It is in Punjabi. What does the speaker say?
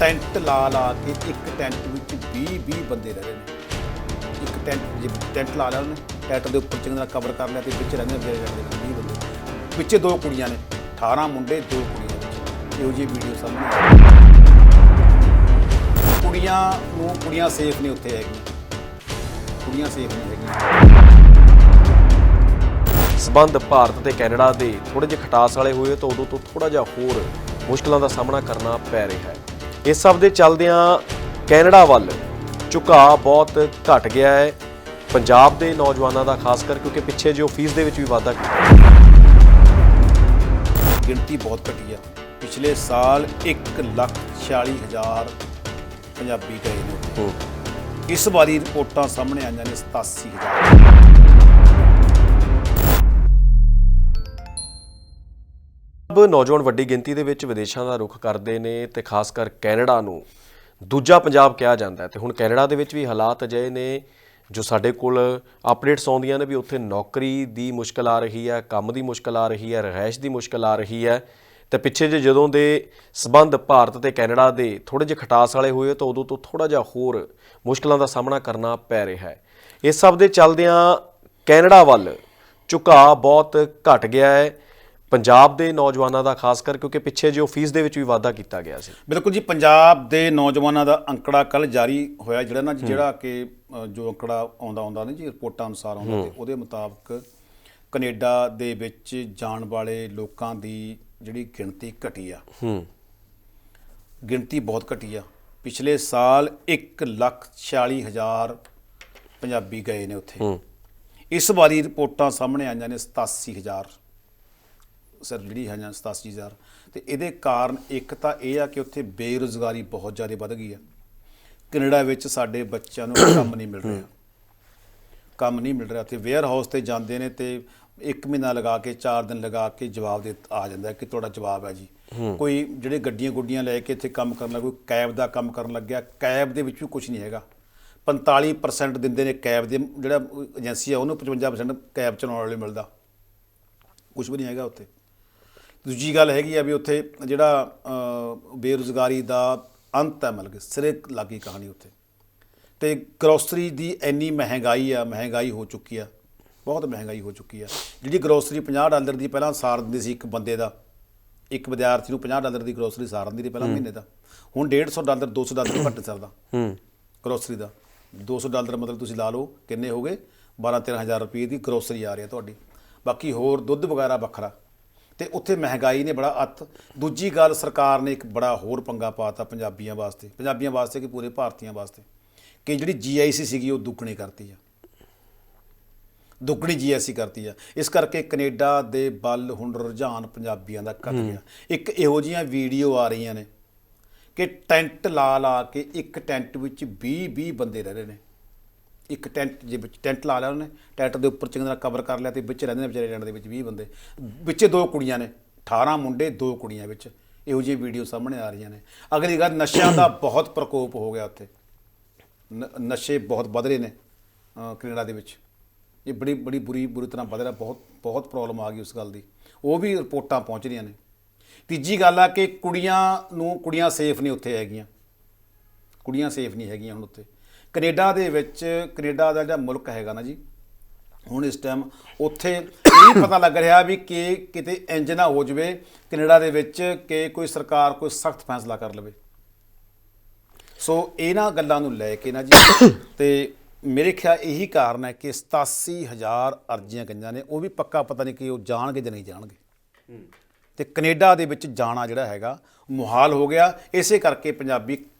ਟੈਂਟ ਲਾ ਲਾ ਕੇ ਇੱਕ ਟੈਂਟ ਵਿੱਚ 20 20 ਬੰਦੇ ਰਹਿ ਰਹੇ ਨੇ। ਇੱਕ ਟੈਂਟ, ਜੇ ਟੈਂਟ ਲਾ ਲਿਆ ਉਹਨੇ, ਟੈਂਟ ਦੇ ਉੱਪਰ ਚੰਗੀ ਤਰ੍ਹਾਂ ਕਵਰ ਕਰ ਲਿਆ ਤੇ ਵਿੱਚ ਰਹਿੰਦੇ ਨੇ ਰਹਿੰਦੇ ਨੇ 20 ਬੰਦੇ। ਪਿੱਛੇ ਦੋ ਕੁੜੀਆਂ ਨੇ 18 ਮੁੰਡੇ, ਦੋ ਕੁੜੀਆਂ ਵਿੱਚ ਇਹੋ ਜਿਹੀ ਵੀਡੀਓ ਸਾਹਮਣੇ ਆਈ ਕੁੜੀਆਂ ਨੂੰ, ਕੁੜੀਆਂ ਸੇਫ ਨਹੀਂ ਉੱਥੇ ਹੈਗੀਆਂ। ਕੁੜੀਆਂ ਸੇਫ ਨਹੀਂ ਹੈਗੀਆਂ। ਸਬੰਧ ਭਾਰਤ ਤੇ ਕੈਨੇਡਾ ਦੇ ਥੋੜੇ ਜਿਹੇ ਖਟਾਸ ਵਾਲੇ ਹੋਏ ਤਾਂ ਉਦੋਂ ਤੋਂ ਥੋੜਾ ਜਿਹਾ ਹੋਰ ਮੁਸ਼ਕਲਾਂ ਦਾ ਸਾਹਮਣਾ ਕਰਨਾ ਪੈ ਰਿਹਾ ਹੈ। ਇਸ ਸਭ ਦੇ ਚੱਲਦਿਆਂ ਕੈਨੇਡਾ ਵੱਲ ਝੁਕਾਅ ਬਹੁਤ ਘਟ ਗਿਆ ਹੈ ਪੰਜਾਬ ਦੇ ਨੌਜਵਾਨਾਂ ਦਾ ਖਾਸ ਕਰ ਕਿਉਂਕਿ ਪਿੱਛੇ ਜੋ ਫੀਸ ਦੇ ਵਿੱਚ ਵੀ ਵਾਧਾ ਕੀਤਾ। ਗਿਣਤੀ ਬਹੁਤ ਘਟੀ ਆ। ਪਿਛਲੇ ਸਾਲ 146000 ਪੰਜਾਬੀ ਗਏ ਨੇ। ਇਸ ਵਾਰੀ ਰਿਪੋਰਟਾਂ ਸਾਹਮਣੇ ਆਈਆਂ ਨੇ 87000 ਨੌਜਵਾਨ ਵੱਡੀ ਗਿਣਤੀ ਦੇ ਵਿੱਚ ਵਿਦੇਸ਼ਾਂ ਦਾ ਰੁਖ ਕਰਦੇ ਨੇ ਤੇ ਖਾਸ ਕਰ ਕੈਨੇਡਾ ਨੂੰ ਦੂਜਾ ਪੰਜਾਬ ਕਿਹਾ ਜਾਂਦਾ ਹੈ। ਤੇ ਹੁਣ ਕੈਨੇਡਾ ਦੇ ਵਿੱਚ ਵੀ ਹਾਲਾਤ ਅਜਿਹੇ ਨੇ ਜੋ ਸਾਡੇ ਕੋਲ ਅਪਡੇਟਸ ਆਉਂਦੀਆਂ ਨੇ ਵੀ ਉੱਥੇ ਨੌਕਰੀ ਦੀ ਮੁਸ਼ਕਲ ਆ ਰਹੀ ਹੈ, ਕੰਮ ਦੀ ਮੁਸ਼ਕਲ ਆ ਰਹੀ ਹੈ ਰਹਿائش ਦੀ ਮੁਸ਼ਕਲ ਆ ਰਹੀ ਹੈ। ਤੇ ਪਿੱਛੇ ਜੇ ਜਦੋਂ ਦੇ ਸਬੰਧ ਭਾਰਤ ਤੇ ਕੈਨੇਡਾ ਦੇ ਥੋੜੇ ਜਿਹਾ ਖਟਾਸ ਵਾਲੇ ਹੋਏ ਤਾਂ ਉਦੋਂ ਤੋਂ ਥੋੜਾ ਜਿਹਾ ਹੋਰ ਮੁਸ਼ਕਲਾਂ ਦਾ ਸਾਹਮਣਾ ਕਰਨਾ ਪੈ ਰਿਹਾ ਹੈ। ਇਸ ਸਭ ਦੇ ਚੱਲਦਿਆਂ ਕੈਨੇਡਾ ਵੱਲ ਝੁਕਾਅ ਬਹੁਤ ਘਟ ਗਿਆ ਹੈ। ਪੰਜਾਬ ਦੇ ਨੌਜਵਾਨਾਂ ਦਾ ਖਾਸ ਕਰ ਕਿਉਂਕਿ ਪਿੱਛੇ ਜੋ ਫੀਸ ਦੇ ਵਿੱਚ ਵੀ ਵਾਧਾ ਕੀਤਾ ਗਿਆ ਸੀ। ਬਿਲਕੁਲ ਜੀ ਪੰਜਾਬ ਦੇ ਨੌਜਵਾਨਾਂ ਦਾ ਅੰਕੜਾ ਕੱਲ ਜਾਰੀ ਹੋਇਆ ਜਿਹੜਾ ਨਾ ਜਿਹੜਾ ਕਿ ਜੋ ਅੰਕੜਾ ਆਉਂਦਾ ਆਉਂਦਾ ਨੇ ਜੀ ਰਿਪੋਰਟਾਂ ਅਨੁਸਾਰ ਆਉਂਦਾ ਤੇ ਉਹਦੇ ਮੁਤਾਬਕ ਕੈਨੇਡਾ ਦੇ ਵਿੱਚ ਜਾਣ ਵਾਲੇ ਲੋਕਾਂ ਦੀ ਜਿਹੜੀ ਗਿਣਤੀ ਘਟੀ ਆ। ਹੂੰ। ਗਿਣਤੀ ਬਹੁਤ ਘਟੀ ਆ। ਪਿਛਲੇ ਸਾਲ 146000 ਪੰਜਾਬੀ ਗਏ ਨੇ ਉੱਥੇ। ਹੂੰ। ਇਸ ਵਾਰੀ ਰਿਪੋਰਟਾਂ ਸਾਹਮਣੇ ਆਈਆਂ ਨੇ 87000 ਸਰ ਜਿਹੜੀ ਹੈ 87000 ਤੇ ਇਹਦੇ ਕਾਰਨ ਇੱਕ ਤਾਂ ਇਹ ਆ ਕਿ ਉੱਥੇ ਬੇਰੁਜ਼ਗਾਰੀ ਬਹੁਤ ਜ਼ਿਆਦਾ ਵੱਧ ਗਈ ਆ ਕੈਨੇਡਾ ਵਿੱਚ ਸਾਡੇ ਬੱਚਿਆਂ ਨੂੰ ਕੰਮ ਨਹੀਂ ਮਿਲ ਰਿਹਾ। ਕੰਮ ਨਹੀਂ ਮਿਲ ਰਿਹਾ। ਤੇ ਵੇਅਰ ਹਾਊਸ ਤੇ ਜਾਂਦੇ ਨੇ ਤੇ ਇੱਕ ਮਹੀਨਾ ਲਗਾ ਕੇ 4 ਦਿਨ ਲਗਾ ਕੇ ਜਵਾਬ ਦੇ ਆ ਜਾਂਦਾ ਕਿ ਤੁਹਾਡਾ ਜਵਾਬ ਹੈ ਜੀ। ਕੋਈ ਜਿਹੜੇ ਗੱਡੀਆਂ ਗੁੱਡੀਆਂ ਲੈ ਕੇ ਇੱਥੇ ਕੰਮ ਕਰਨ ਲੱਗਾ ਕੋਈ ਕੈਬ ਦਾ ਕੰਮ ਕਰਨ ਲੱਗਿਆ। ਕੈਬ ਦੇ ਵਿੱਚ ਵੀ ਕੁਝ ਨਹੀਂ ਹੈਗਾ। 45% ਦਿੰਦੇ ਨੇ ਕੈਬ ਦੇ। ਜਿਹੜਾ ਏਜੰਸੀ ਆ ਉਹਨੂੰ 55% ਕੈਬ ਚਲਾਉਣ ਵਾਲੇ ਮਿਲਦਾ। ਕੁਝ ਵੀ ਨਹੀਂ ਹੈਗਾ ਉੱਥੇ। ਦੂਜੀ ਗੱਲ ਹੈਗੀ ਆ ਵੀ ਉੱਥੇ ਜਿਹੜਾ ਬੇਰੁਜ਼ਗਾਰੀ ਦਾ ਅੰਤ ਹੈ ਮਤਲਬ ਸਿਰੇ ਲੱਗੀ ਕਹਾਣੀ ਉੱਥੇ। ਤੇ ਗਰੋਸਰੀ ਦੀ ਇੰਨੀ ਮਹਿੰਗਾਈ ਆ ਮਹਿੰਗਾਈ ਹੋ ਚੁੱਕੀ ਆ ਬਹੁਤ ਮਹਿੰਗਾਈ ਹੋ ਚੁੱਕੀ ਆ। ਜਿਹੜੀ ਗਰੋਸਰੀ 50 ਡਾਲਰ ਦੀ ਪਹਿਲਾਂ ਸਾਰ ਦਿੰਦੀ ਸੀ ਇੱਕ ਬੰਦੇ ਦਾ ਇੱਕ ਵਿਦਿਆਰਥੀ ਨੂੰ 50 ਡਾਲਰ ਦੀ ਗਰੋਸਰੀ ਸਾਰ ਦਿੰਦੀ ਸੀ ਪਹਿਲਾਂ ਮਹੀਨੇ ਦਾ। ਹੁਣ 150 ਡਾਲਰ 200 ਡਾਲਰ ਘੱਟ ਸਰਦਾ ਹੂੰ। ਗਰੋਸਰੀ ਦਾ। 200 ਡਾਲਰ ਮਤਲਬ ਤੁਸੀਂ ਲਾ ਲਓ ਕਿੰਨੇ ਹੋ ਗਏ? 12 13000 ਰੁਪਏ ਦੀ ਗਰੋਸਰੀ ਆ ਰਹੀ ਹੈ ਤੁਹਾਡੀ। ਬਾਕੀ ਹੋਰ ਦੁੱਧ ਵਗੈਰਾ ਵੱਖਰਾ। ਤੇ ਉੱਥੇ ਮਹਿੰਗਾਈ ਨੇ ਬੜਾ ਅੱਤ। ਦੂਜੀ ਗੱਲ ਸਰਕਾਰ ਨੇ ਇੱਕ ਬੜਾ ਹੋਰ ਪੰਗਾ ਪਾਤਾ ਪੰਜਾਬੀਆਂ ਵਾਸਤੇ। ਪੰਜਾਬੀਆਂ ਵਾਸਤੇ ਕਿ ਪੂਰੇ ਭਾਰਤੀਆਂ ਵਾਸਤੇ। ਕਿ ਜਿਹੜੀ ਜੀਆਈਸੀ ਸੀਗੀ ਉਹ ਦੁੱਗਣੀ ਕਰਤੀ ਆ। ਦੁੱਗਣੀ ਜੀਐਸਸੀ ਕਰਤੀ ਆ। ਇਸ ਕਰਕੇ ਕੈਨੇਡਾ ਦੇ ਵੱਲ ਹੁਣ ਰੁਝਾਨ ਪੰਜਾਬੀਆਂ ਦਾ ਘਟ ਗਿਆ। ਇੱਕ ਇਹੋ ਜੀਆਂ ਵੀਡੀਓ ਆ ਰਹੀਆਂ ਨੇ ਕਿ ਟੈਂਟ ਲਾ ਲਾ ਕੇ ਇੱਕ ਟੈਂਟ ਵਿੱਚ 20 20 ਬੰਦੇ ਰਹਿ ਰਹੇ ਨੇ। ਇੱਕ ਟੈਂਟ ਜੇ ਵਿੱਚ ਟੈਂਟ ਲਾ ਲਿਆ ਉਹਨੇ, ਟੈਂਟ ਦੇ ਉੱਪਰ ਚੰਗੀ ਤਰ੍ਹਾਂ ਕਵਰ ਕਰ ਲਿਆ ਤੇ ਵਿੱਚ ਰਹਿੰਦੇ ਨੇ ਵਿਚਾਰੇ ਟੈਂਟ ਦੇ ਵਿੱਚ 20 ਬੰਦੇ। ਵਿੱਚ ਦੋ ਕੁੜੀਆਂ ਨੇ 18 ਮੁੰਡੇ, ਦੋ ਕੁੜੀਆਂ ਵਿੱਚ। ਇਹੋ ਜਿਹੀ ਵੀਡੀਓ ਸਾਹਮਣੇ ਆ ਰਹੀਆਂ ਨੇ। ਅਗਲੀ ਗੱਲ, ਨਸ਼ਿਆਂ ਦਾ ਬਹੁਤ ਪ੍ਰਕੋਪ ਹੋ ਗਿਆ ਉੱਥੇ। ਨ- ਨਸ਼ੇ ਬਹੁਤ ਵੱਧ ਰਹੇ ਨੇ ਕੈਨੇਡਾ ਦੇ ਵਿੱਚ। ਇਹ ਬੜੀ ਬੜੀ ਬੁਰੀ ਬੁਰੀ ਤਰ੍ਹਾਂ ਵੱਧ ਰਿਹਾ, ਬਹੁਤ ਬਹੁਤ ਪ੍ਰੋਬਲਮ ਆ ਗਈ ਉਸ ਗੱਲ ਦੀ। ਉਹ ਵੀ ਰਿਪੋਰਟਾਂ ਪਹੁੰਚ ਰਹੀਆਂ ਨੇ। ਤੀਜੀ ਗੱਲ ਆ ਕਿ ਕੁੜੀਆਂ ਨੂੰ, ਕੁੜੀਆਂ ਸੇਫ ਨਹੀਂ ਉੱਥੇ ਹੈਗੀਆਂ। ਕੁੜੀਆਂ ਸੇਫ ਨਹੀਂ ਹੈਗੀਆਂ ਹੁਣ ਉੱਥੇ। ਕੈਨੇਡਾ ਦੇ ਵਿੱਚ ਕੈਨੇਡਾ ਦਾ ਜਿਹੜਾ ਮੁਲਕ ਹੈਗਾ ਨਾ ਜੀ ਹੁਣ ਇਸ ਟਾਈਮ ਉੱਥੇ ਇਹ ਪਤਾ ਲੱਗ ਰਿਹਾ ਵੀ ਕਿ ਕਿਤੇ ਇੰਜ ਨਾ ਹੋ ਜਵੇ ਕੈਨੇਡਾ ਦੇ ਵਿੱਚ ਕਿ ਕੋਈ ਸਰਕਾਰ ਕੋਈ ਸਖਤ ਫੈਸਲਾ ਕਰ ਲਵੇ। ਸੋ ਇਹਨਾਂ ਗੱਲਾਂ ਨੂੰ ਲੈ ਕੇ ਨਾ ਜੀ ਤੇ ਮੇਰੇ ਖਿਆਲ ਇਹੀ ਕਾਰਨ ਹੈ ਕਿ 87000 ਅਰਜ਼ੀਆਂ ਗਈਆਂ ਨੇ ਉਹ ਵੀ ਪੱਕਾ ਪਤਾ ਨਹੀਂ ਕਿ ਉਹ ਜਾਣਗੇ ਜਾਂ ਨਹੀਂ ਜਾਣਗੇ। ਤੇ ਕੈਨੇਡਾ ਦੇ ਵਿੱਚ ਜਾਣਾ ਜਿਹੜਾ ਹੈਗਾ ਮੁਹਾਲ ਹੋ ਗਿਆ। ਇਸੇ ਕਰਕੇ ਪੰਜਾਬੀ